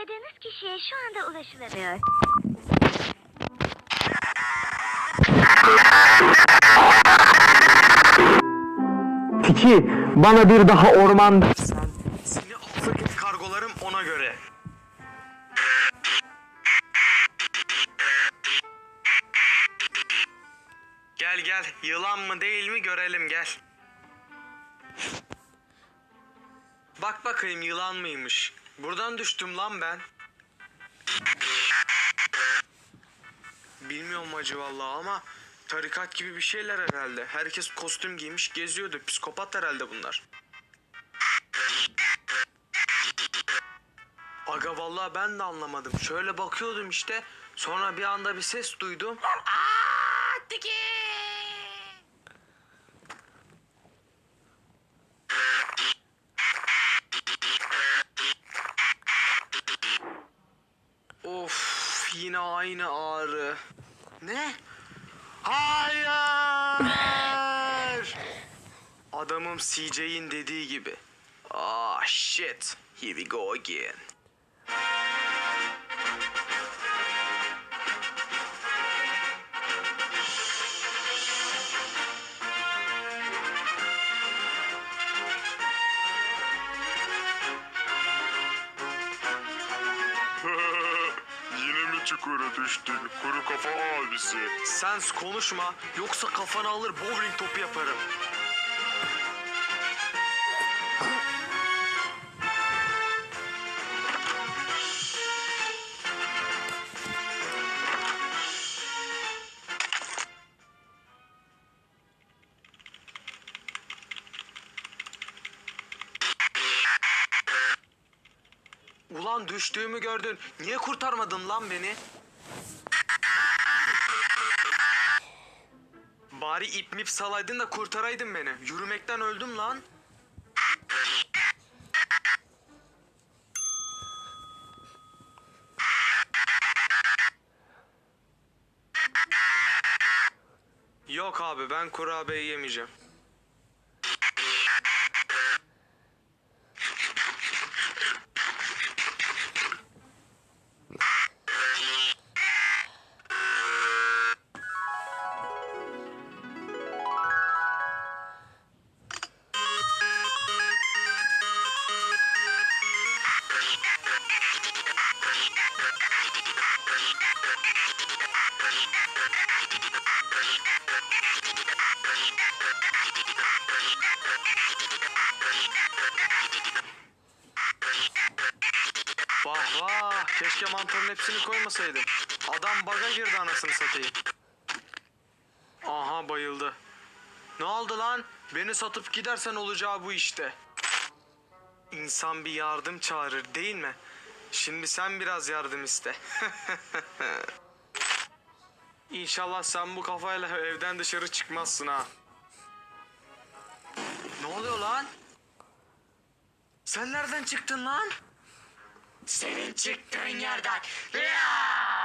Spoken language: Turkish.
Aradığınız kişiye şu anda ulaşılamıyor. Tiki bana bir daha orman Sen seni affet kargolarım ona göre. Gel gel yılan mı değil mi görelim gel. Bak bakayım yılan mıymış. Buradan düştüm lan ben. Bilmiyorum acı vallahi ama tarikat gibi bir şeyler herhalde. Herkes kostüm giymiş geziyordu. Psikopat herhalde bunlar. Aga vallahi ben de anlamadım. Şöyle bakıyordum işte. Sonra bir anda bir ses duydum. Aa, Tiki! Of yine aynı ağrı. Ne? Hayır! Adamım CJ'in dediği gibi. Ah shit. Here we go again. Çukura düştün kuru kafa abisi? Sen konuşma yoksa kafanı alır bowling topu yaparım. Ulan düştüğümü gördün. Niye kurtarmadın lan beni? Bari ip mip salaydın da kurtaraydın beni. Yürümekten öldüm lan. Yok abi ben kurabiye yemeyeceğim. Keşke mantarın hepsini koymasaydım. Adam baga girdi anasını satayım. Aha bayıldı. Ne oldu lan? Beni satıp gidersen olacağı bu işte. İnsan bir yardım çağırır değil mi? Şimdi sen biraz yardım iste. İnşallah sen bu kafayla evden dışarı çıkmazsın ha. Ne oluyor lan? Sen nereden çıktın lan? Senin çıktığın yerden. Ya!